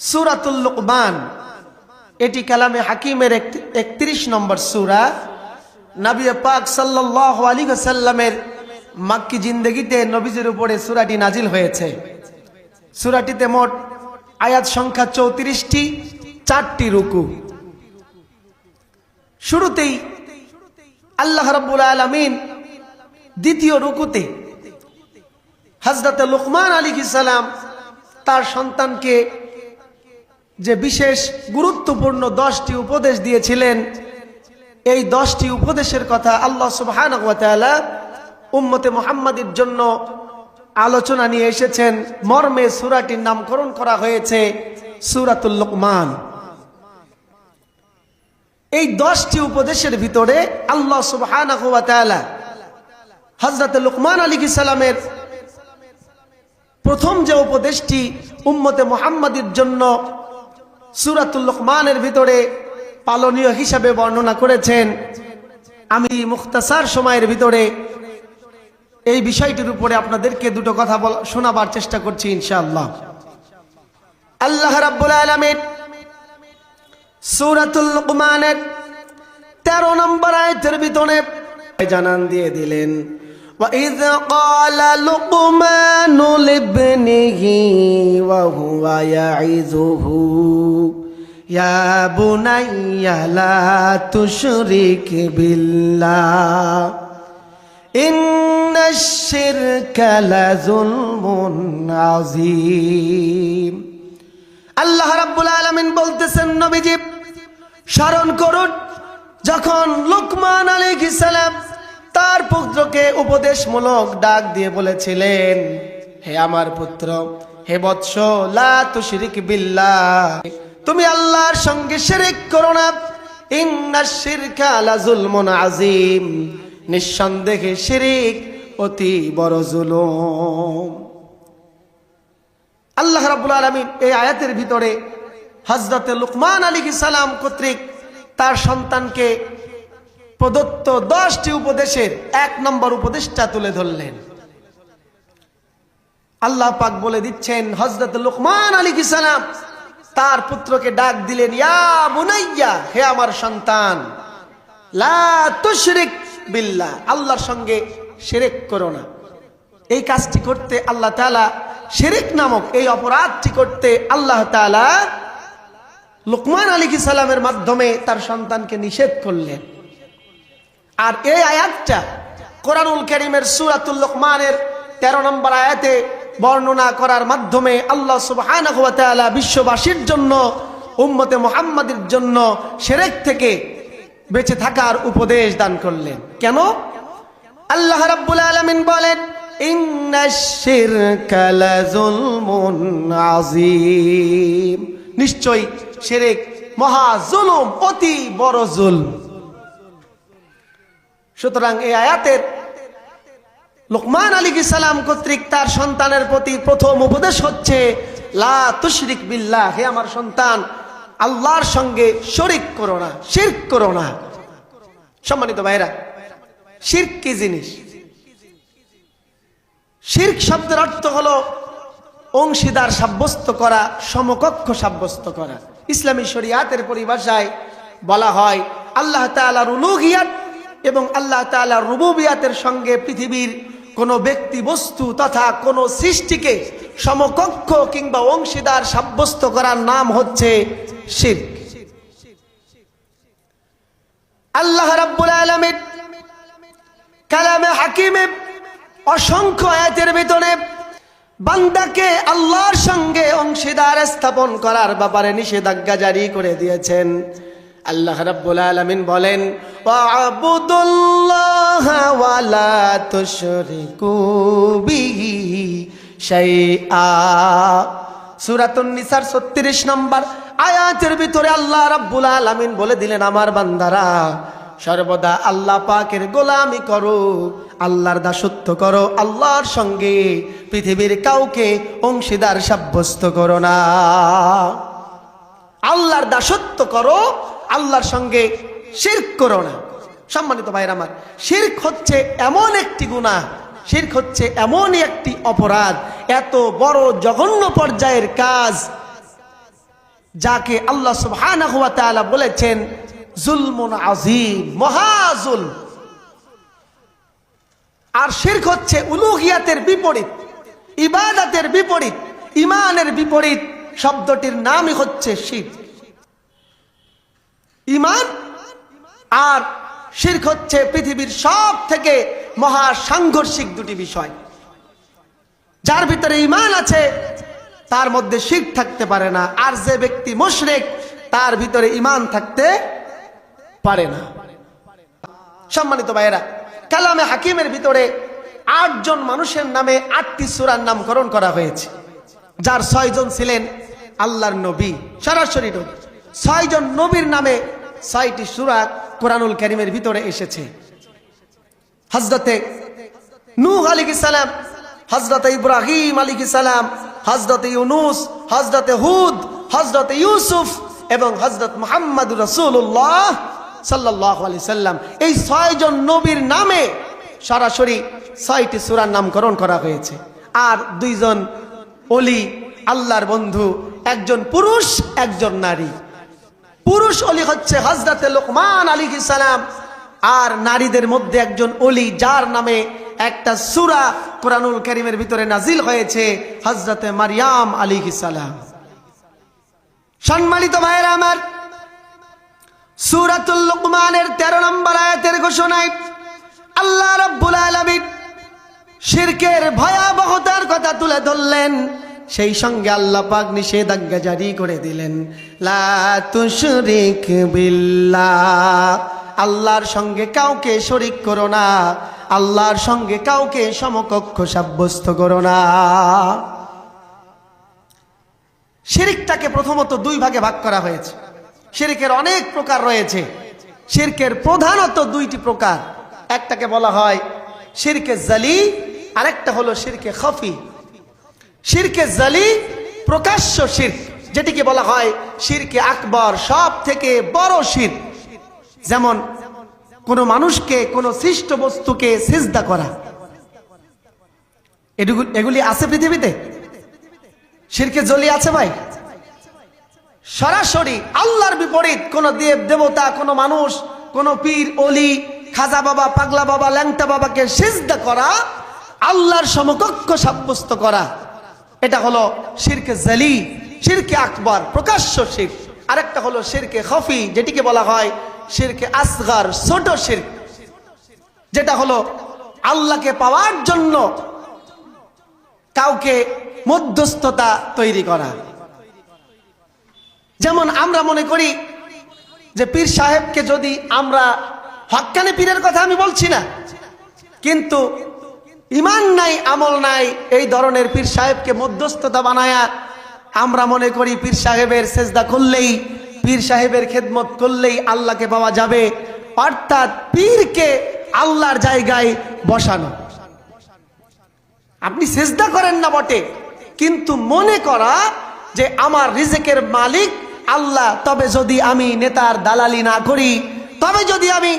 সুরাতুল লুকমান। এটি কালামে হাকিমের একত্রিশ নম্বর সুরা। নবী পাক সাল্লাহ আলী সাল্লামের মাক্কি জিন্দগিতে নবীজির উপরে সুরাটি নাজিল হয়েছে। সুরাটিতে মোট আয়াত সংখ্যা চৌত্রিশটি, চারটি রুকু। শুরুতেই আল্লাহ রাব্বুল আলমিন দ্বিতীয় রুকুতে হজরত লুকমান আলী সালাম তার সন্তানকে যে বিশেষ গুরুত্বপূর্ণ দশটি উপদেশ দিয়েছিলেন, এই দশটি উপদেশের কথা আল্লাহ সুবহান উম্মতে মোহাম্মদের জন্য আলোচনা নিয়ে এসেছেন। মর্মে সুরাটির নামকরণ করা হয়েছে সুরাতুল লোকমান। এই দশটি উপদেশের ভিতরে আল্লাহ সুবহান হজরত লুকমান আলী সালামের প্রথম যে উপদেশটি উম্মতে মোহাম্মদের জন্য সুরাতুল লোকমানের ভিতরে পালনীয় হিসাবে বর্ণনা করেছেন। আমি মুখতাসার সময়ের ভিতরে এই বিষয়টির উপরে আপনাদেরকে দুটো কথা শোনাবার চেষ্টা করছি ইনশাআল্লাহ। আল্লাহ রাব্বুল আলামিন সূরাতুল লুকমানের 13 নম্বর আয়াতের ভিতরে জানান দিয়ে দিলেন وإذ قال لقمان لابنه وهو يعظه يا بني لا تشرك بالله إن الشرك لظلم عظيم আল্লাহ রাব্বুল আলামিন বলতেছেন নবীজি স্মরণ করুন যখন লুকমান আলাইহিস সালাম তার পুত্রকে উপদেশমূলক ডাক দিয়ে বলেছিলেন, হে আমার পুত্র, হে বৎস, লা তুশরিক বিল্লাহ। তুমি আল্লাহর সঙ্গে শিরিক করো না। শিরকা লাযুলমুন আযীম। নিঃসন্দেহে শিরিক অতি বড় আল্লাহ রাব্বুল আলামিন এই আয়াতের ভিতরে হযরতে লুকমান সালাম কর্তৃক তার সন্তানকে প্রদত্ত দশটি উপদেশের এক নম্বর উপদেশটা তুলে ধরলেন। আল্লাহ পাক বলে দিচ্ছেন হজরত লুকমান আলী সালাম তার পুত্রকে ডাক দিলেন, ইয়া মুনাইয়া, হে আমার সন্তান, লা বিল্লাহ, আল্লাহর সঙ্গে শিরিক করো না। এই কাজটি করতে আল্লাহ তাআলা শিরিক নামক এই অপরাধটি করতে আল্লাহ তাআলা লুকমান আলী সালামের মাধ্যমে তার সন্তানকে নিষেধ করলেন। আর এই আয়াতটা কোরআনুল করিমের সুরাতুল লোকমানের তেরো নম্বর আয়াতে বর্ণনা করার মাধ্যমে আল্লাহ ওয়া বিশ্ববাসীর জন্য, উম্মতে মুহাম্মাদের জন্য সেরেক থেকে বেঁচে থাকার উপদেশ দান করলেন। কেন? আল্লাহ রাব্বুল আলামিন বলেন নিশ্চয়ই শিরক মহা জুলুম, অতি বড় জুলম। সুতরাং এই আয়াতের লোকমান আলী সালাম কর্তৃক তার সন্তানের প্রতি প্রথম উপদেশ হচ্ছে, লা তুশরিক বিল্লাহ, হে আমার সন্তান, আল্লাহর সঙ্গে শরিক করো না, শির্ক করো না। সম্মানিত ভাইরা শির্ক কি জিনিস? শির্ক শব্দের অর্থ হলো অংশীদার সাব্যস্ত করা, সমকক্ষ সাব্যস্ত করা। ইসলামী শরিয়াতের পরিভাষায় বলা হয়, আল্লাহ তালার উলুহিয়াত এবং আল্লাহ তালা রুবুবিয়াতের সঙ্গে পৃথিবীর কোনো ব্যক্তি বস্তু তথা কোনো সৃষ্টিকে সমকক্ষ কিংবা অংশীদার সাব্যস্ত করার নাম হচ্ছে শির। আল্লাহ রাব্বুল আলমের কালামে হাকিমে অসংখ্য আয়াতের ভিতরে বান্দাকে আল্লাহর সঙ্গে অংশীদার স্থাপন করার ব্যাপারে নিষেধাজ্ঞা জারি করে দিয়েছেন। আল্লাহ রাব্বুল আলামিন বলেন ওয়াবুদুল্লাহ ওয়ালা তুশরিকু বিহি শাইআ। সূরাতুন নিসার 36 নম্বর আয়াতের ভিতরে আল্লাহ রাব্বুল আলামিন বলে দিলেন, আমার বান্দারা, সর্বদা আল্লাহ পাকের গোলামি করো, আল্লাহর দাসত্ব করো, আল্লাহর সঙ্গে পৃথিবীর কাউকে অংশীদার সাব্যস্ত করো না। আল্লাহর দাসত্ব করো আল্লাহর সঙ্গে শির্ক করো না। সম্মানিত ভাইরা আমার, শির্ক হচ্ছে এমন একটি গুণা শির্ক হচ্ছে এমনই একটি অপরাধ, এত বড় জঘন্য পর্যায়ের কাজ যাকে আল্লাহ তাআলা বলেছেন, জুলমুন আজিম মহাজুল আর শিরক হচ্ছে উলুহিয়াতের বিপরীত, ইবাদতের বিপরীত ইমানের বিপরীত, শব্দটির নামই হচ্ছে শির ইমান? আর শিরক হচ্ছে পৃথিবীর সব থেকে মহা সাংঘর্ষিক দুটি বিষয়। যার ভিতরে ইমান আছে, তার মধ্যে শির থাকতে পারে না। আর যে ব্যক্তি মুশরিক, তার ভিতরে ইমান থাকতে পারে না। সম্মানিত ভাইয়েরা, কালামে হাকিমের ভিতরে আটজন মানুষের নামে আটটি সুরার নামকরণ করা হয়েছে। যার ছয়জন ছিলেন আল্লাহর নবী, সরাসরি নবী। ছয়জন নবীর নামে ছয়টি সুরা কোরআনুল করিমের ভিতরে এসেছে। হজরতে নূহ আলী সালাম হজরতে ইব্রাহিম আলী সালাম হজরতে ইউনুস হজরতে হুদ হজরতে ইউসুফ এবং হজরত মোহাম্মদ রসুল্লাহ সাল্লাহ সাল্লাম। এই ছয়জন নবীর নামে সরাসরি ছয়টি সুরার নামকরণ করা হয়েছে। আর দুইজন অলি আল্লাহর বন্ধু, একজন পুরুষ, একজন নারী। পুরুষ অলি হচ্ছে হজরতে লোকমান আলী সালাম। আর নারীদের মধ্যে একজন অলি, যার নামে একটা সুরা কোরআনুল করিমের ভিতরে নাজিল হয়েছে হজরতে মারিয়াম আলী সালাম। সম্মানিত ভাইয়েরা আমার, সুরাতুল লোকমানের তেরো নম্বর আয়াতের ঘোষণায় আল্লাহ রব্বুল আলমিন শিরকের ভয়াবহতার কথা তুলে ধরলেন। সেই সঙ্গে আল্লাহ পাক নিষেধাজ্ঞা জারি করে দিলেন। লা তুশরিক বিল্লাহ। আল্লাহর সঙ্গে কাউকে শরিক করো না। আল্লাহর সঙ্গে কাউকে সমকক্ষ সাব্যস্ত করো না। শিরিকটাকে প্রথমত দুই ভাগে ভাগ করা হয়েছে। শিরিকের অনেক প্রকার রয়েছে। শিরকের প্রধানত দুইটি প্রকার। একটাকে বলা হয় শিরকে জালি, আরেকটা হলো শিরকে খফি। শিরকে জালি, প্রকাশ্য শির যেটিকে বলা হয় শিরকে আকবর সব থেকে বড় শির। যেমন, কোন মানুষকে, কোন সৃষ্ট বস্তুকে সিজদা করা। এগুলি আছে পৃথিবীতে? শিরকে জলি আছে ভাই? সরাসরি আল্লাহর বিপরীত, কোন দেব, দেবতা, কোন মানুষ, কোন পীর, অলি, খাজা বাবা, পাগলা বাবা, ল্যাংটা বাবাকে সিজদা করা, আল্লাহর সমকক্ষ সাব্যস্ত করা। এটা হলো শিরকে জালি শিরকে আকবর, প্রকাশ্য শির। আরেকটা হলো শিরকে খফি, যেটিকে বলা হয় শিরকে আসগার, ছোট শির। যেটা হলো আল্লাহকে পাওয়ার জন্য কাউকে মধ্যস্থতা তৈরি করা। যেমন আমরা মনে করি যে পীর সাহেবকে যদি আমরা হক্কানি পীরের কথা আমি বলছি না, কিন্তু ইমান নাই, আমল নাই, এই ধরনের পীর সাহেবকে মধ্যস্থতা বানায়া আমরা মনে করি পীর সাহেবের সেজদা করলেই, পীর সাহেবের খেদমত করলেই আল্লাহকে পাওয়া যাবে। অর্থাৎ পীরকে আল্লাহর জায়গায় বসানো। আপনি চেষ্টা করেন না বটে, কিন্তু মনে করা যে আমার রিজেকের মালিক আল্লাহ, তবে যদি আমি নেতার দালালি না করি, তবে যদি আমি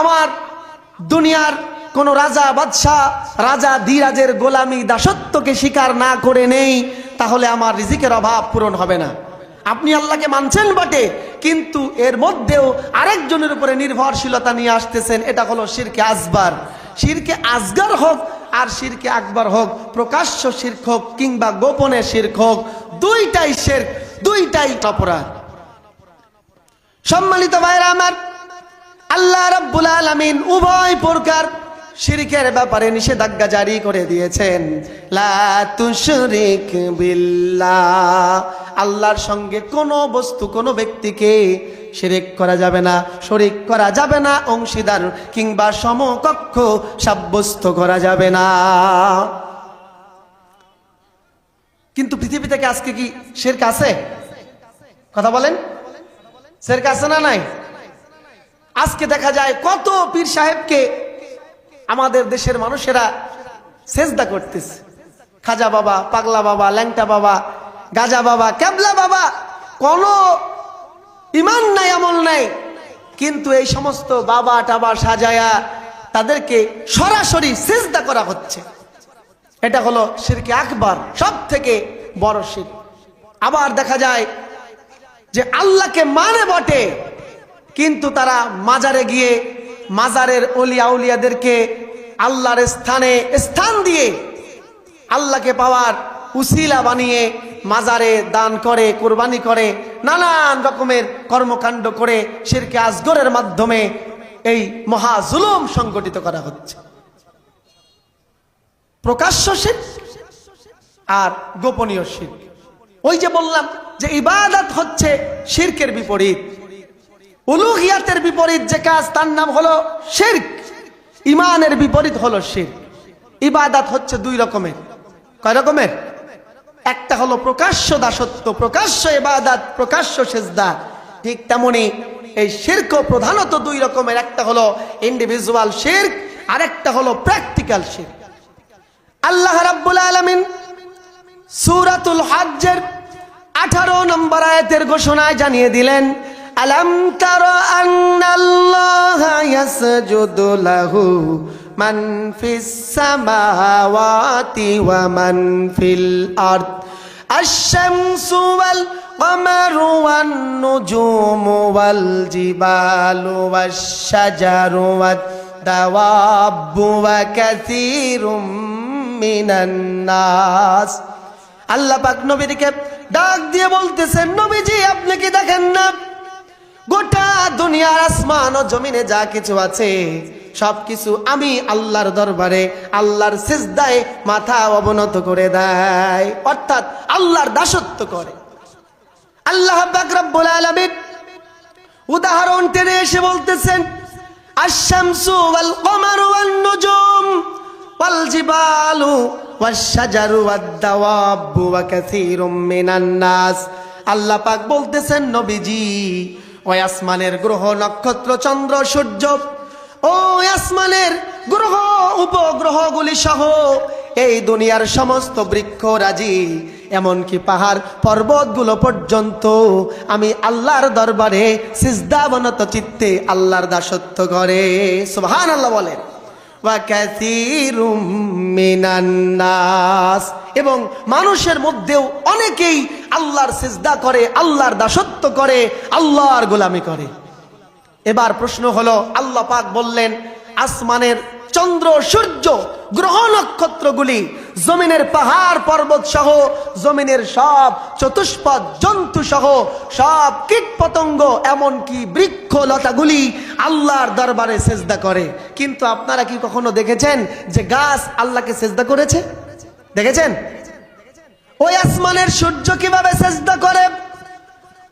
আমার দুনিয়ার কোন রাজা বাদশাহ, রাজা ধীরাজের গোলামি দাসত্বকে স্বীকার না করে নেই, তাহলে আমার রিজিকের অভাব পূরণ হবে না। আপনি আল্লাহকে মানছেন বটে, কিন্তু এর মধ্যেও আরেকজনের উপরে নির্ভরশীলতা নিয়ে আসতেছেন, এটা হলো শিরকে আসবার। শিরকে আসগার হোক আর শিরকে আকবর হোক, প্রকাশ্য শির্ক হোক কিংবা গোপনে শির্ক হোক, দুইটাই শির্ক, দুইটাই অপরাধ। সম্মানিত ভাইরা আমার, আল্লাহ রাব্বুল আলামিন উভয় প্রকার শিরকের ব্যাপারে নিষেধাজ্ঞা জারি করে দিয়েছেন। আল্লাহর সঙ্গে কোনো বস্তু, কোনো ব্যক্তিকে শিরিক করা যাবে না, শরিক করা যাবে না, অংশীদার কিংবা সমকক্ষ সাব্যস্ত করা যাবে না। কিন্তু পৃথিবী থেকে আজকে কি শেরক আছে? কথা বলেন। শেরক আছে না নাই? আজকে দেখা যায় কত পীর সাহেবকে আমাদের দেশের মানুষেরা সেজদা করতেছে। খাজা বাবা, পাগলা বাবা, ল্যাংটা বাবা, গাজা বাবা, ক্যাবলা বাবা, কোন ইমান নাই, আমল নাই। কিন্তু এই সমস্ত বাবা টাবা সাজায়া তাদেরকে সরাসরি সেজদা করা হচ্ছে। এটা হলো শিরকে আকবর সব থেকে বড় শির। আবার দেখা যায় যে আল্লাহকে মানে বটে, কিন্তু তারা মাজারে গিয়ে মাজারের অলিয়া উলিয়াদেরকে আল্লাহর স্থানে স্থান দিয়ে আল্লাহকে পাওয়ার উসিলা বানিয়ে মাজারে দান করে, কোরবানি করে, নানান রকমের কর্মকাণ্ড করে শিরকে আজগরের মাধ্যমে এই মহা জুলুম সংগঠিত করা হচ্ছে। প্রকাশ্য শির আর গোপনীয় শির। ওই যে বললাম যে ইবাদত হচ্ছে শিরকের বিপরীত। উলুহিয়াতের বিপরীত যে কাজ, তার নাম হলো শির্ক। ইমানের বিপরীত হলো শির্ক। ইবাদাত হচ্ছে দুই রকমের। কয় রকমের? একটা হলো প্রকাশ্য দাসত্ব, প্রকাশ্য ইবাদত, প্রকাশ্য সেজদা। ঠিক তেমনি এই শির্ক প্রধানত দুই রকমের। একটা হলো ইন্ডিভিজুয়াল শির্ক, আরেকটা হলো প্র্যাকটিক্যাল শির্ক। আল্লাহ রাব্বুল আলামিন সূরাতুল হজ্জের 18 নম্বর আয়াতের ঘোষণায় জানিয়ে দিলেন আলাম তারা আন্নাল্লাহা ইয়াসজুদু লাহু মান ফিস সামাওয়াতি ওয়া মান ফিল আরদ الشمس والقمر والنجوم والجبال والشجر والدواب وكثير من الناس আল্লাহ পাক নবীকে ডাক দিয়ে বলতেছেন নবীজি আপনি কি দেখেন না গোটা দুনিয়ার আসমান ও জমিনে যা কিছু আছে, সবকিছু আমি আল্লাহর দরবারে, আল্লাহর সিজদায় মাথা অবনত করে দেয়। অর্থাৎ আল্লাহর দাসত্ব করে। আল্লাহ রব্বুল আলামিন উদাহরণ টেনে এসে বলতেছেন আশামসু ওয়াল কমারু ওয়ান নুজুম ওয়াল জিবালু ওয়াশ শাজারু ওয়াদ দাওয়াবু ওয়া কাসীরুম মিনান নাস আল্লাহ পাক বলতেছেন, নবীজি ওই আসমানের গ্রহ নক্ষত্র, চন্দ্র, সূর্য। ও আসমানের গ্রহ, উপগ্রহগুলি সহ এই দুনিয়ার সমস্ত বৃক্ষ, রাজি, এমনকি পাহাড় পর্বতগুলো পর্যন্ত আমি আল্লাহর দরবারে সিজদাবনত চিত্তে আল্লাহর দাসত্ব করে সুহান আল্লাহ বলেন। ওয়াকাসীরুম মিনান নাস এবং মানুষের মধ্যেও অনেকেই আল্লাহর সিজদা করে, আল্লাহর দাসত্ব করে, আল্লাহর গোলামি করে। এবার প্রশ্ন হলো, আল্লাহ পাক বললেন, আসমানের চন্দ্র সূর্য গ্রহ নক্ষত্রগুলি জমিনের পাহাড় পর্বত সহ, জমিনের সব চতুষ্পদ জন্তু সহ, সব কীট পতঙ্গ, এমনকি বৃক্ষ লতাগুলি আল্লাহর দরবারে সেজদা করে। কিন্তু আপনারা কি কখনো দেখেছেন যে গাছ আল্লাহকে সেজদা করেছে? দেখেছেন? ওই আসমানের সূর্য কীভাবে সেজদা করে?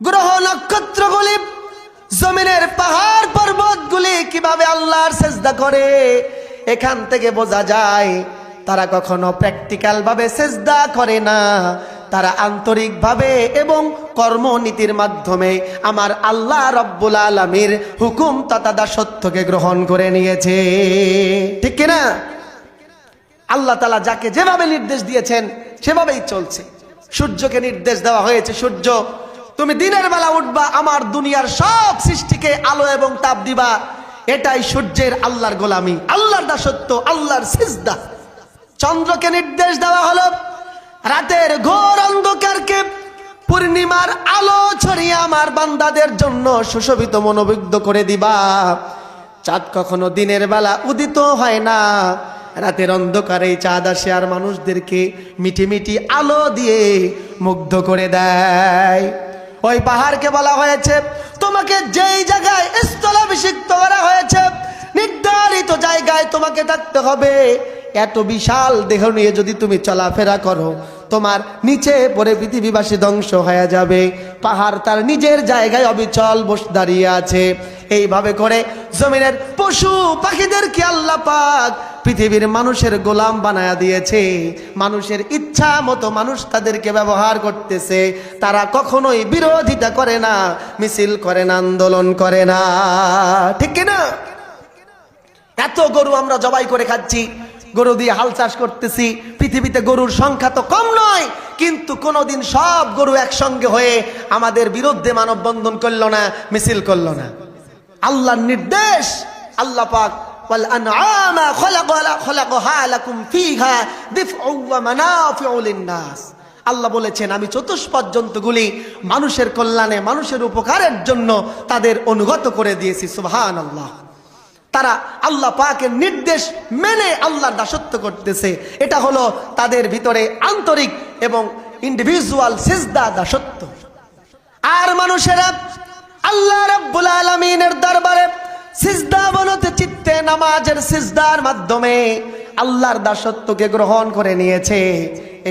গ্রহ নক্ষত্রগুলি, জমিনের পাহাড় পর্বতগুলি কীভাবে আল্লাহর সেজদা করে? এখান থেকে বোঝা যায়, তারা কখনো প্র্যাকটিক্যাল ভাবে সেজদা করে না। তারা আন্তরিকভাবে এবং কর্মনীতির মাধ্যমে আমার আল্লাহ রব্বুল আলমীর হুকুম তথা দাসত্বকে গ্রহণ করে নিয়েছে। ঠিক কিনা? আল্লাহ তালা যাকে যেভাবে নির্দেশ দিয়েছেন, সেভাবেই চলছে। সূর্যকে নির্দেশ দেওয়া হয়েছে, সূর্য, তুমি দিনের বেলা উঠবা, আমার দুনিয়ার সব সৃষ্টিকে আলো এবং তাপ দিবা। এটাই সূর্যের আল্লাহর গোলামি, আল্লাহর দাসত্ব, আল্লাহর সিজদা। চন্দ্রকে নির্দেশ দেওয়া হলো, রাতের ঘোর অন্ধকারকে পূর্ণিমার আলো ছড়িয়ে আমার বান্দাদের জন্য সুশোভিত মনোবিগ্ধ করে দিবা। চাঁদ কখনো দিনের বেলা উদিত হয় না। রাতের অন্ধকারে চাঁদ আসে আর মানুষদেরকে মিটি মিটি আলো দিয়ে মুগ্ধ করে দেয়। ওই পাহাড়কে বলা হয়েছে তোমাকে যেই জায়গায় স্থলাভিষিক্ত করা হয়েছে, নির্ধারিত জায়গায় তোমাকে থাকতে হবে। এত বিশাল দেহ নিয়ে যদি তুমি চলাফেরা করো, তোমার নিচে পরে পৃথিবীবাসী ধ্বংস হয়ে যাবে। পাহাড় তার নিজের জায়গায় অবিচল বস দাঁড়িয়ে আছে। এইভাবে করে জমিনের পশু পাখিদেরকে আল্লাহ পাক পৃথিবীর মানুষের গোলাম বানায়া দিয়েছে। মানুষের ইচ্ছা মতো মানুষ তাদেরকে ব্যবহার করতেছে। তারা কখনোই বিরোধিতা করে না, মিছিল করে না, আন্দোলন করে না। ঠিক না এত গরু আমরা জবাই করে খাচ্ছি, গরু দিয়ে হাল চাষ করতেছি, পৃথিবীতে গরুর সংখ্যা তো কম নয়, কিন্তু কোনোদিন সব গরু একসঙ্গে হয়ে আমাদের বিরুদ্ধে মানববন্ধন করল না, মিছিল করল না। আল্লাহর নির্দেশ। আল্লাহ পাক আল্লাহ বলেছেন, আমি চতুষ্পদ জন্তুগুলি মানুষের কল্যাণে, মানুষের উপকারের জন্য তাদের অনুগত করে দিয়েছি। সুহান আল্লাহ তারা আল্লাহ পাকের নির্দেশ মেনে আল্লাহর দাসত্ব করতেছে। এটা হলো তাদের ভিতরে আন্তরিক এবং ইন্ডিভিজুয়াল সিজদা দাসত্ব। আর মানুষেরা আল্লাহ রাব্বুল আলামিনের দরবারে সিজদা বলতে চিত্তে নামাজের সিজদার মাধ্যমে আল্লাহর দাসত্বকে গ্রহণ করে নিয়েছে।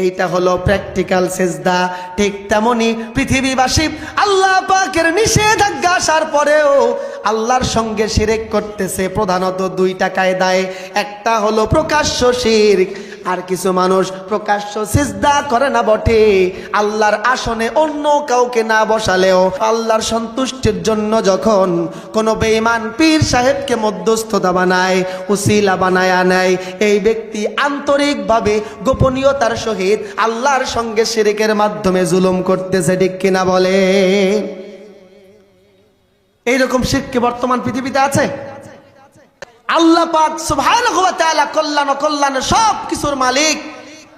এইটা হলো প্র্যাকটিক্যাল সিজদা। ঠিক তেমনি পৃথিবীবাসী আল্লাহ পাকের নিষেধাজ্ঞা আসার পরেও আল্লাহর সঙ্গে শিরেক করতেছে। প্রধানত দুইটা কায়দায়। একটা হলো প্রকাশ্য শিরক আর কিছু মানুষ প্রকাশ্য সিজদা করে না বটে। আল্লাহর আসনে অন্য কাউকে না বসালেও আল্লাহর সন্তুষ্টির জন্য যখন কোনো বেঈমান পীর সাহেবকে মধ্যস্থতা বানায়, উসিলা বানায় আনায় এই ব্যক্তি আন্তরিকভাবে গোপনীয়তার সহিত আল্লাহর সঙ্গে শিরিকের মাধ্যমে জুলুম করতেছে, ঠিক কিনা বলে? এইরকম শিরকে বর্তমান পৃথিবীতে আছে? আল্লাহ পাক তাআলা কল্যাণ ও কল্যাণের সব কিছুর মালিক।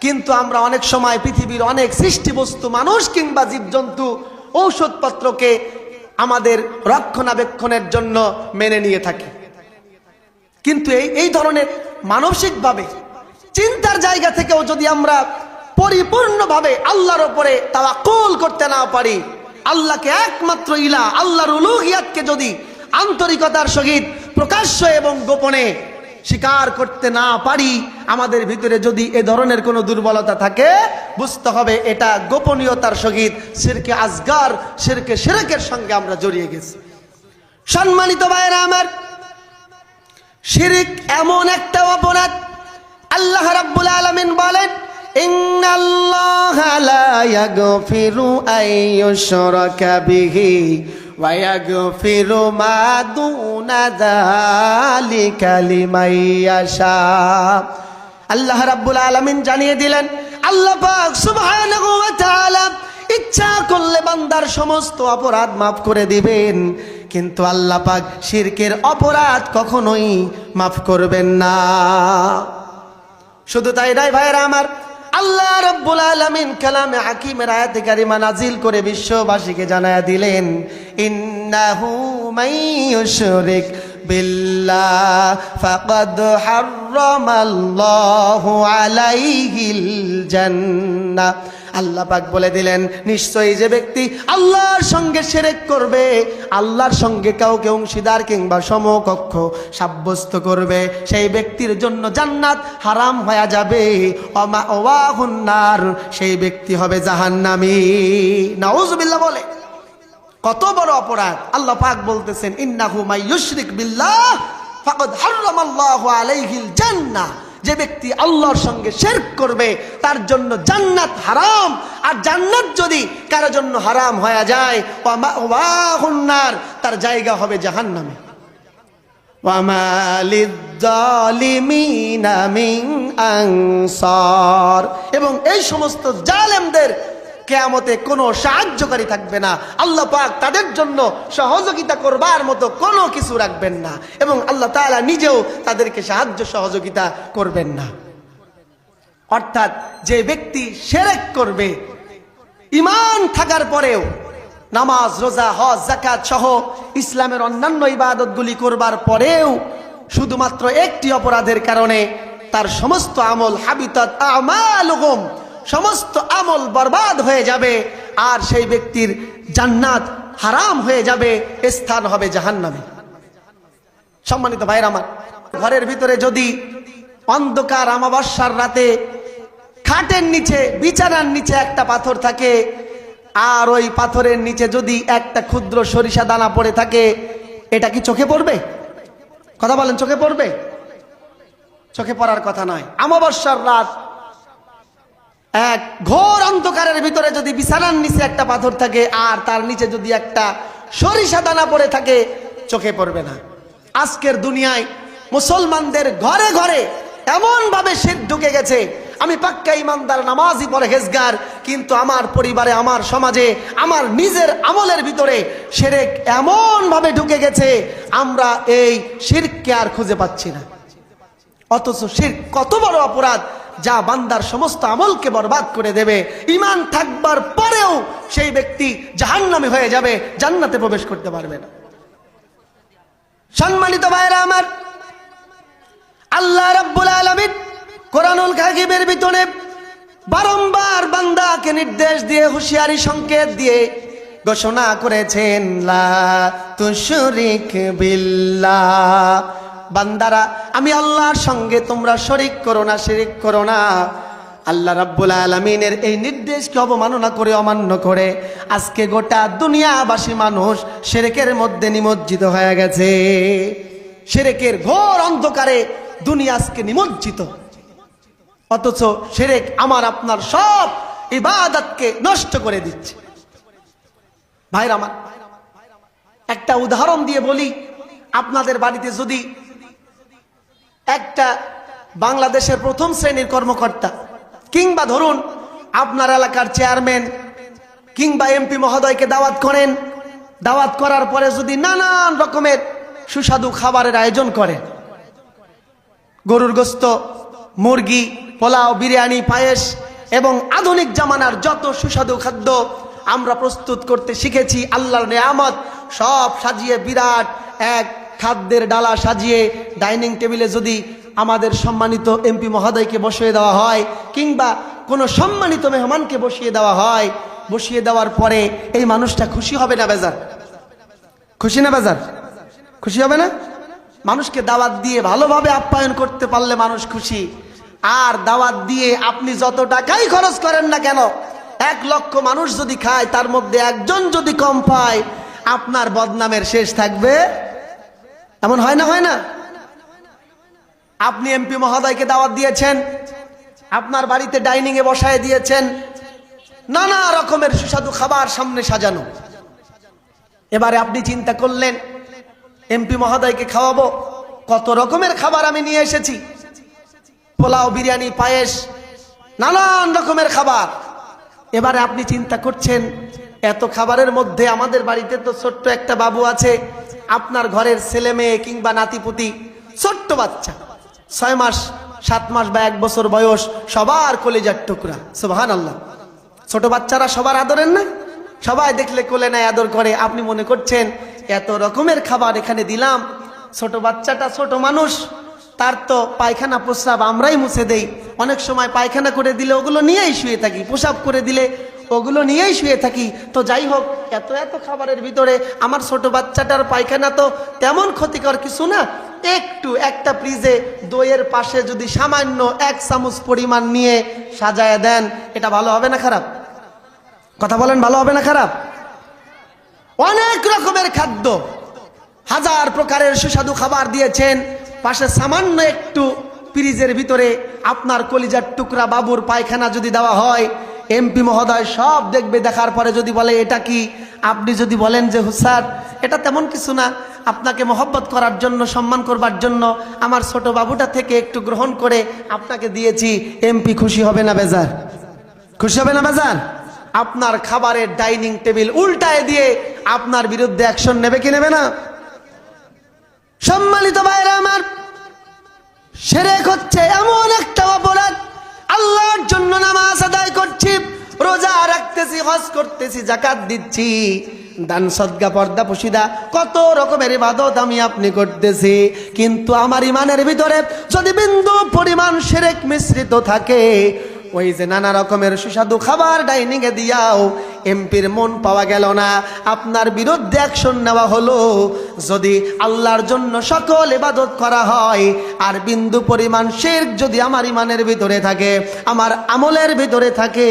কিন্তু আমরা অনেক সময় পৃথিবীর অনেক সৃষ্টি বস্তু মানুষ কিংবা জীবজন্তু ঔষধপত্রকে আমাদের রক্ষণাবেক্ষণের জন্য মেনে নিয়ে থাকি। কিন্তু এই এই ধরনের মানসিকভাবে, চিন্তার জায়গা থেকেও যদি আমরা পরিপূর্ণভাবে আল্লাহর উপরে তাওয়াক্কুল করতে না পারি, আল্লাহকে একমাত্র ইলা, আল্লাহর উলুহিয়াতকে যদি আন্তরিকতার সহিত প্রকাশ্য এবং গোপনে স্বীকার করতে না পারি, আমাদের ভিতরে যদি এ ধরনের কোনো দুর্বলতা থাকে, বুঝতে হবে এটা গোপনীয়তার সহিত সিরকে আজগার, সিরকে সেরেকের সঙ্গে আমরা জড়িয়ে গেছি। সম্মানিত ভাইয়েরা আমার শিরিক এমন একটা অপরাধ, আল্লাহ রাব্বুল আলামিন বলেন, ইন্নাল্লাহা লা ইয়াগফিরু আন ইউশরাকা বিহি ইয়াগফিরু মা দুনা যালিকা লিমান ইয়াশা আল্লাহ রাব্বুল আলামিন জানিয়ে দিলেন, আল্লাহ পাক সুবহানাহু ওয়া তাআলা ইচ্ছা করলে বান্দার সমস্ত অপরাধ মাফ করে দিবেন, কিন্তু আল্লাহ পাক শিরকের অপরাধ কখনোই মাফ করবেন না। শুধু তাই নাই ভাইরা আমার আল্লাহ রব্বুল আলামিন কালামে হাকিমের আয়াতে কারিমা নাজিল করে বিশ্ববাসীকে জানায়া দিলেন, ইন্নাহু মাইয়ুশরিক বিল্লাহ, ফাকাদ হাররামাল্লাহু আলাইহিল জান্নাহ। আল্লাহ পাক বলে দিলেন, নিশ্চয়ই যে ব্যক্তি আল্লাহর সঙ্গে সেরেক করবে, আল্লাহর সঙ্গে কাউকে অংশীদার কিংবা সমকক্ষ সাব্যস্ত করবে, সেই ব্যক্তির জন্য জান্নাত হারাম হয়ে যাবে। অমা ওয়াহুন্নার সেই ব্যক্তি হবে জাহান্নামী। নাউজুবিল্লাহ বলে, কত বড় অপরাধ। আল্লাহ পাক বলতেছেন, ইন্নাহু মাই ইউশরিক বিল্লাহ, ফাকাদ হারামাল্লাহু আলাইহিল জান্নাহ। যে ব্যক্তি আল্লাহর সঙ্গে শের করবে, তার জন্য জান্নাত হারাম। আর জান্নাত যদি কারও জন্য হারাম হয়ে যায় তার জায়গা হবে জাহান নামে এবং এই সমস্ত জালেমদের কেয়ামতে কোনো সাহায্যকারী থাকবে না। আল্লাহ পাক তাদের জন্য সহযোগিতা করবার মতো কোনো কিছু রাখবেন না এবং আল্লাহ তাআলা নিজেও তাদেরকে সাহায্য সহযোগিতা করবেন না। অর্থাৎ যে ব্যক্তি সেরেক করবে ইমান থাকার পরেও নামাজ, রোজা, হজ জাকাত সহ ইসলামের অন্যান্য ইবাদতগুলি করবার পরেও শুধুমাত্র একটি অপরাধের কারণে তার সমস্ত আমল হাবিতাত আমালুহুম। সমস্ত আমল বরবাদ হয়ে যাবে, আর সেই ব্যক্তির জান্নাত হারাম হয়ে যাবে স্থান হবে জাহান্নামে। সম্মানিত ভাইয়ের আমার, ঘরের ভিতরে যদি অন্ধকার আমাবস্যার রাতে খাটের নিচে, বিছানার নিচে একটা পাথর থাকে, আর ওই পাথরের নিচে যদি একটা ক্ষুদ্র সরিষা দানা পড়ে থাকে, এটা কি চোখে পড়বে? কথা বলেন, চোখে পড়বে? চোখে পড়ার কথা নয়। আমাবস্যার রাত এক ঘোর অন্ধকারের ভিতরে যদি বিছানার নিচে একটা পাথর থাকে, আর তার নিচে যদি একটা সরিষা দানা পড়ে থাকে, চোখে পড়বে না। আজকের দুনিয়ায় মুসলমানদের ঘরে ঘরে এমন ভাবে শীত ঢুকে গেছে, আমি পাক্কা ইমানদার নামাজই পরে হেজগার কিন্তু আমার পরিবারে, আমার সমাজে, আমার নিজের আমলের ভিতরে সেরেক এমন ভাবে ঢুকে গেছে, আমরা এই শিরকে আর খুঁজে পাচ্ছি না। অথচ শির কত বড় অপরাধ যা বান্দার সমস্ত আমলকে বরবাদ করে দেবে। ইমান থাকবার পরেও সেই ব্যক্তি জাহান্নামে হয়ে যাবে, জান্নাতে প্রবেশ করতে পারবে না। সম্মানিত ভাইরা আমার, আল্লাহ রাব্বুল আলামিন কোরআনুল কাকিবের ভিতরে বারংবার বান্দাকে নির্দেশ দিয়ে হুঁশিয়ারি সংকেত দিয়ে ঘোষণা করেছেন, লা তুশরিক বিল্লাহ। বান্দারা, আমি আল্লাহর সঙ্গে তোমরা শরিক করো না, শিরিক করো না। আল্লাহ রাব্বুল আলমিনের এই নির্দেশকে অবমাননা করে, অমান্য করে আজকে গোটা দুনিয়াবাসী মানুষ সেরেকের মধ্যে নিমজ্জিত হয়ে গেছে। সেরেকের ঘোর অন্ধকারে দুনিয়া আজকে নিমজ্জিত। অথচ সেরেক আমার আপনার সব ইবাদতকে নষ্ট করে দিচ্ছে। ভাইরা একটা উদাহরণ দিয়ে বলি, আপনাদের বাড়িতে যদি একটা বাংলাদেশের প্রথম শ্রেণির কর্মকর্তা। কিংবা ধরুন, আপনার এলাকার চেয়ারম্যান কিংবা এমপি মহোদয়কে দাওয়াত করেন। দাওয়াত করার পরে যদি নানান রকমের সুস্বাদু খাবারের আয়োজন করেন। গরুর গোস্ত, মুরগি, পোলাও, বিরিয়ানি, পায়েস এবং আধুনিক জামানার যত সুস্বাদু খাদ্য আমরা প্রস্তুত করতে শিখেছি, আল্লাহর নেয়ামত সব সাজিয়ে বিরাট এক খাদ্যের ডালা সাজিয়ে ডাইনিং টেবিলে যদি আমাদের সম্মানিত এমপি মহোদয়কে বসিয়ে দেওয়া হয়, কিংবা কোনো সম্মানিত মেহমানকে বসিয়ে দেওয়া হয়, বসিয়ে দেওয়ার পরে এই মানুষটা খুশি হবে না বেজার? খুশি না বেজার? খুশি হবে না? মানুষকে দাওয়াত দিয়ে ভালোভাবে আপ্যায়ন করতে পারলে মানুষ খুশি। আর দাওয়াত দিয়ে আপনি যত টাকাই খরচ করেন না কেন, এক লক্ষ মানুষ যদি খায়, তার মধ্যে একজন যদি কম পায়, আপনার বদনামের শেষ থাকবে এমন হয় না হয় না? আপনি এমপি মহোদয়কে দাওয়াত দিয়েছেন, আপনার বাড়িতে ডাইনিং এ বসায় দিয়েছেন, নানা রকমের সুস্বাদু খাবার সামনে সাজানো। এবারে আপনি চিন্তা করলেন, এমপি মহোদয়কে খাওয়াবো? কত রকমের খাবার আমি নিয়ে এসেছি। পোলাও, বিরিয়ানি, পায়েস, নানান রকমের খাবার। এবারে আপনি চিন্তা করছেন, এত খাবারের মধ্যে আমাদের বাড়িতে তো ছোট্ট একটা বাবু আছে আপনার ঘরের ছেলে মেয়ে কিংবা নাতিপুতি ছোট্ট বাচ্চা, ছয় মাস, সাত মাস বা এক বছর বয়স, সবার কলেজার টুকরা সুবাহান আল্লাহ ছোট বাচ্চারা সবার আদরের না? সবাই দেখলে কোলে নেয় আদর করে। আপনি মনে করছেন, এত রকমের খাবার এখানে দিলাম, ছোট বাচ্চাটা ছোট মানুষ, তার তো পায়খানা প্রস্রাব আমরাই মুছে দেই। অনেক সময় পায়খানা করে দিলে ওগুলো নিয়েই শুয়ে থাকি প্রসাব করে দিলে ওগুলো নিয়েই শুয়ে থাকি। তো যাই হোক, এত এত খাবারের ভিতরে আমার ছোট বাচ্চাটার পায়খানা তো তেমন ক্ষতিকর কিছু না। একটু, একটা ফ্রিজে দইয়ের পাশে যদি সামান্য এক চামচ পরিমাণ নিয়ে সাজায় দেন, এটা ভালো হবে না খারাপ? কথা বলেন, ভালো হবে না খারাপ? অনেক রকমের খাদ্য। হাজার প্রকারের সুস্বাদু খাবার দিয়েছেন। পাশে সামান্য একটু ফ্রিজের ভিতরে আপনার কলিজার টুকরা বাবুর পায়খানা যদি দেওয়া হয় এমপি মহোদয় সব দেখবে, দেখার পরে যদি বলে, এটা কি? আপনি যদি বলেন যে হুসার এটা তেমন কিছু না। আপনাকে মহব্বত করার জন্য, সম্মান করবার জন্য আমার ছোট বাবুটা থেকে একটু গ্রহণ করে আপনাকে দিয়েছি। এমপি খুশি হবে না বেজার? খুশি হবে না বেজার? আপনার খাবারের ডাইনিং টেবিল উল্টায় দিয়ে আপনার বিরুদ্ধে অ্যাকশন নেবে কি নেবে না? সম্মানিত ভাইরা আমার, সেরেক হচ্ছে এমন একটা অপরাধ। আল্লাহর জন্য নামাজ আদায় করছি, রোজা রাখতেছি, হজ করতেছি জাকাত দিচ্ছি। দান সদ্গা, পর্দা, পুশিদা, কত রকমের ইবাদত আমি আপনি করতেছি। কিন্তু আমার ইমানের ভিতরে যদি বিন্দু পরিমাণ সেরেক মিশ্রিত থাকে ওই যে নানা রকমের সুস্বাদু খাবার ডাইনিং এ দিয়াও, এমপির মন পাওয়া গেল না। আপনার বিরুদ্ধে অ্যাকশন নেওয়া হলো। যদি আল্লাহর জন্য সকল ইবাদত করা হয়, আর বিন্দু পরিমাণ শের যদি আমার ইমানের ভিতরে থাকে, আমার আমলের ভিতরে থাকে,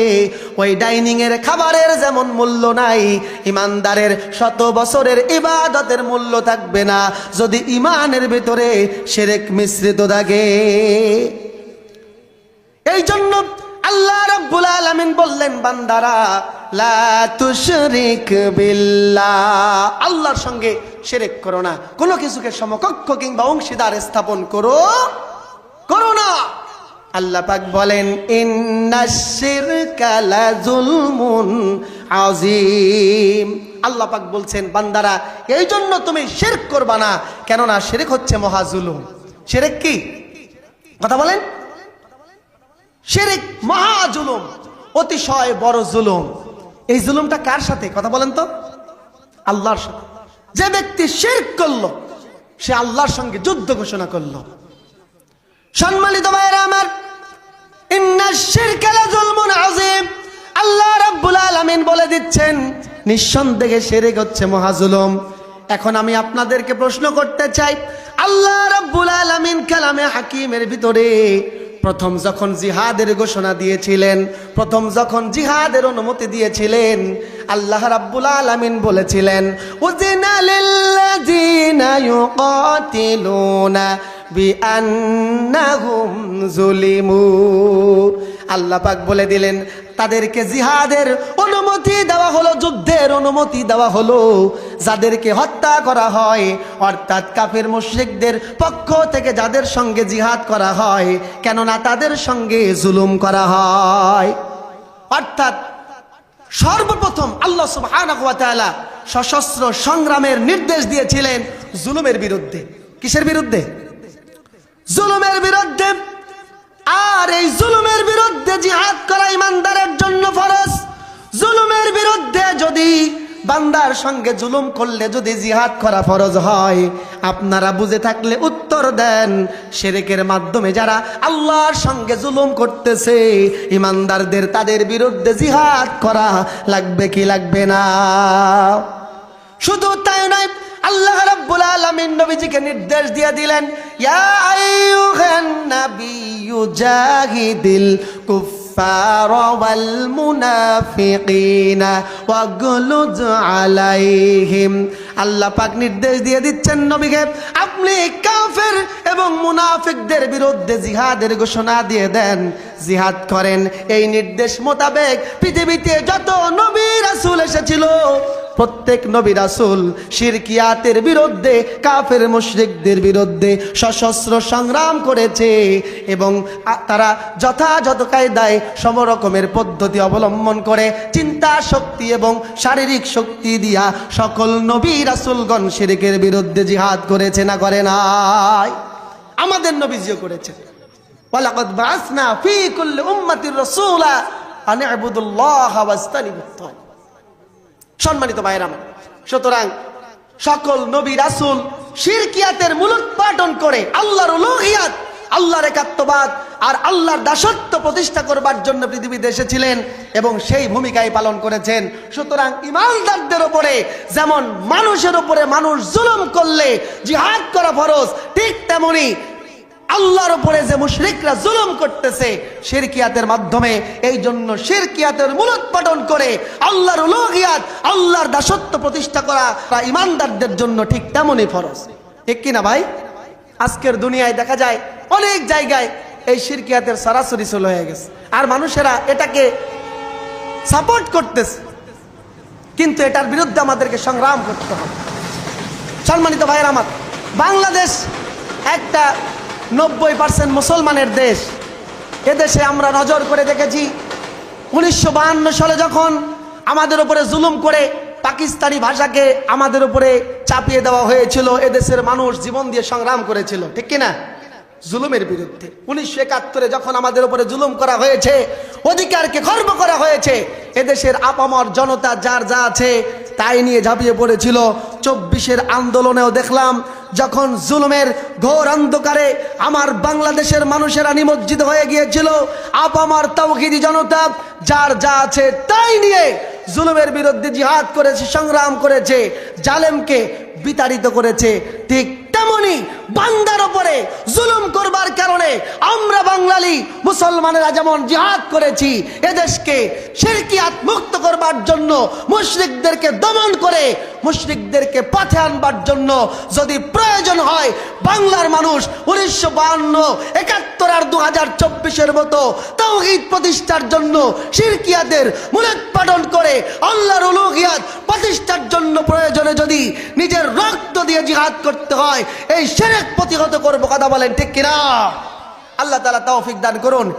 ওই ডাইনিং এর খাবারের যেমন মূল্য নাই, ইমানদারের শত বছরের ইবাদতের মূল্য থাকবে না। যদি ইমানের ভিতরে সেরেক মিশ্রিত থাকে এই জন্য আল্লাহ রাব্বুল আলামিন বললেন, বান্দারা, লা তুশরিক বিল্লাহ। আল্লাহর সঙ্গে শিরক করো না। কোনো কিছুকে সমকক্ষ কিংবা অংশীদার স্থাপন করো করো না। আল্লাহ পাক বলেন আযীম। আল্লাহ পাক বলছেন, বান্দারা, এই জন্য তুমি শিরক করবা না। কেননা শিরক হচ্ছে মহাজুলুম শিরক কি? কথা বলেন। শিরিক মহা জুলুম, অতিশয় বড় জুলুম। এই জুলুমটা কার সাথে? কথা বলেন তো। আল্লাহর সাথে। যে ব্যক্তি শিরক করল, সে আল্লাহর সঙ্গে যুদ্ধ ঘোষণা করল। সম্মানিত ভাইয়েরা আমার আল্লাহ রাব্বুল আলামিন বলে দিচ্ছেন, নিঃসন্দেহে শিরক হচ্ছে মহাজুলুম এখন আমি আপনাদেরকে প্রশ্ন করতে চাই, আল্লাহ রাব্বুল আলামিন কালামে হাকিমের ভিতরে প্রথম যখন জিহাদের ঘোষণা দিয়েছিলেন, প্রথম যখন জিহাদের অনুমতি দিয়েছিলেন, আল্লাহ রাব্বুল আলামিন বলেছিলেন উজিনালিল্লাযিনা ইউকাতিলুনা বিআন্নাহুম জুলিমু। আল্লাহ পাক বলে দিলেন, তাদেরকে জিহাদের অনুমতি দেওয়া হলো, যুদ্ধের অনুমতি দেওয়া হলো। যাদেরকে হত্যা করা হয়, অর্থাৎ কাফের মুশরিকদের পক্ষ থেকে যাদের সঙ্গে জিহাদ করা হয়, কেননা তাদের সঙ্গে জুলুম করা হয়। অর্থাৎ সর্বপ্রথম আল্লাহ তাআলা সশস্ত্র সংগ্রামের নির্দেশ দিয়েছিলেন জুলুমের বিরুদ্ধে। কিসের বিরুদ্ধে? জুলুমের বিরুদ্ধে আর এই জুলুমের বিরুদ্ধে জিহাদ করা ইমানদারের জন্য ফরজ। জুলুমের বিরুদ্ধে যদি বান্দার সঙ্গে জুলুম করলে যদি জিহাদ করা ফরজ হয়, আপনারা বুঝে থাকলে উত্তর দেন। সেরেকের মাধ্যমে যারা আল্লাহর সঙ্গে জুলুম করতেছে, ইমানদারদের তাদের বিরুদ্ধে জিহাদ করা লাগবে কি লাগবে না? শুধু তাই নয় আল্লাহ রাব্বুল আলামিন নবীজিকে নির্দেশ দিয়ে দিলেন, ইয়া আইয়ুহান নাবিয়্যু জাহিদিল কুফফার ওয়াল মুনাফিকিনা ওয়াগলুজ আলাইহিম। আল্লাহ পাক নির্দেশ দিয়ে দিচ্ছেন নবীকে, আপনি কাফের এবং মুনাফিকদের বিরুদ্ধে জিহাদের ঘোষণা দিয়ে দেন, জিহাদ করেন। এই নির্দেশ মোতাবেক পৃথিবীতে যত নবী রাসূল এসেছিল প্রত্যেক নবী রাসূল শিরকিয়াতের বিরুদ্ধে, কাফের মুশরিকদের বিরুদ্ধে সশস্ত্র সংগ্রাম করেছে এবং তারা যথাযথ কায়দায় সমরকমের পদ্ধতি অবলম্বন করে, চিন্তা শক্তি এবং শারীরিক শক্তি দিয়া সকল নবী রাসুলগণ শিরকের বিরুদ্ধে জিহাদ করেছে না করে নাই? আমাদের নবীজিও করেছে। ওয়ালাকাদ বাসনা ফি কুল্লি উম্মাতির রাসূলা আন ইবুদুল্লাহ ওয়াজতানিবুত। তাগুত সম্মানিত ভাইয়ের আমার। সুতরাং সকল নবী রাসূল শিরকিয়াতের মূলোৎপাটন করে আল্লাহর উলুহিয়াত, আল্লাহর একাত্মবাদ আর আল্লাহর দাসত্ব প্রতিষ্ঠা করবার জন্য পৃথিবীতে এসেছিলেন এবং সেই ভূমিকাই পালন করেছেন। সুতরাং ইমানদারদের ওপরে যেমন মানুষের ওপরে মানুষ জুলুম করলে জিহাদ করা ফরজ, ঠিক তেমনি আল্লাহর উপরে যে মুশরিকরা জুলুম করতেছে, শিরকিয়াতের মাধ্যমে এই জন্য শিরকিয়াতের মূলোৎপাটন করে আল্লাহর উলুহিয়াত, আল্লাহর দাসত্ব প্রতিষ্ঠা করা ইমানদারদের জন্য ঠিক তেমনই ফরজ। ঠিক কিনা ভাই? আজকের দুনিয়ায় দেখা যায় অনেক জায়গায় এই শিরকিয়াতের সরাসরি চলে হয়ে গেছে। আর মানুষেরা এটাকে সাপোর্ট করতেছে। কিন্তু এটার বিরুদ্ধে আমাদেরকে সংগ্রাম করতে হবে। সম্মানিত ভাইয়ের আমার, বাংলাদেশ একটা নব্বই পার্সেন্ট মুসলমানের দেশ। এদেশে আমরা নজর করে দেখেছি, উনিশশো সালে যখন আমাদের উপরে জুলুম করে পাকিস্তানি ভাষাকে আমাদের উপরে চাপিয়ে দেওয়া হয়েছিল, এদেশের মানুষ জীবন দিয়ে সংগ্রাম করেছিল, ঠিক কিনা? জুলুমের বিরুদ্ধে। উনিশশো একাত্তরে যখন আমাদের উপরে জুলুম করা হয়েছে, অধিকারকে খর্ব করা হয়েছে, এদেশের আপামর জনতা যার যা আছে তাই নিয়ে ঝাঁপিয়ে পড়েছিল। চব্বিশের আন্দোলনেও দেখলাম, যখন জুলুমের ঘোর অন্ধকারে আমার বাংলাদেশের মানুষেরা নিমজ্জিত হয়ে গিয়েছিল, আপ আমার তৌহিদি জনতা, যার যা আছে তাই নিয়ে জুলুমের বিরুদ্ধে জিহাদ করেছে, সংগ্রাম করেছে, জালেমকে বিতাড়িত করেছে, ঠিক তেমনি বান্দার উপরে জুলুম করবার কারণে আমরা বাঙালি, মুসলমানেরা যেমন জিহাদ করেছি, এদেশকে শিরকিয়াত মুক্ত করবার জন্য মুশরিকদেরকে দমন করে, মুশরিকদেরকে পথে আনবার জন্য যদি প্রয়োজন হয়, বাংলার মানুষ উনিশশো বাহান্ন, একাত্তর আর দু হাজার চব্বিশের মতো তৌহিদ প্রতিষ্ঠার জন্য শিরকিয়াদের মূলোৎপাটন করে, আল্লাহর উলুহিয়াত প্রতিষ্ঠার জন্য প্রয়োজনে যদি নিজের রক্ত দিয়ে জিহাদ করতে হয়, এই সেরেক প্রতিহত করব কথা বলেন ঠিক কিনা? আল্লাহ তালা তৌফিক দান করুন।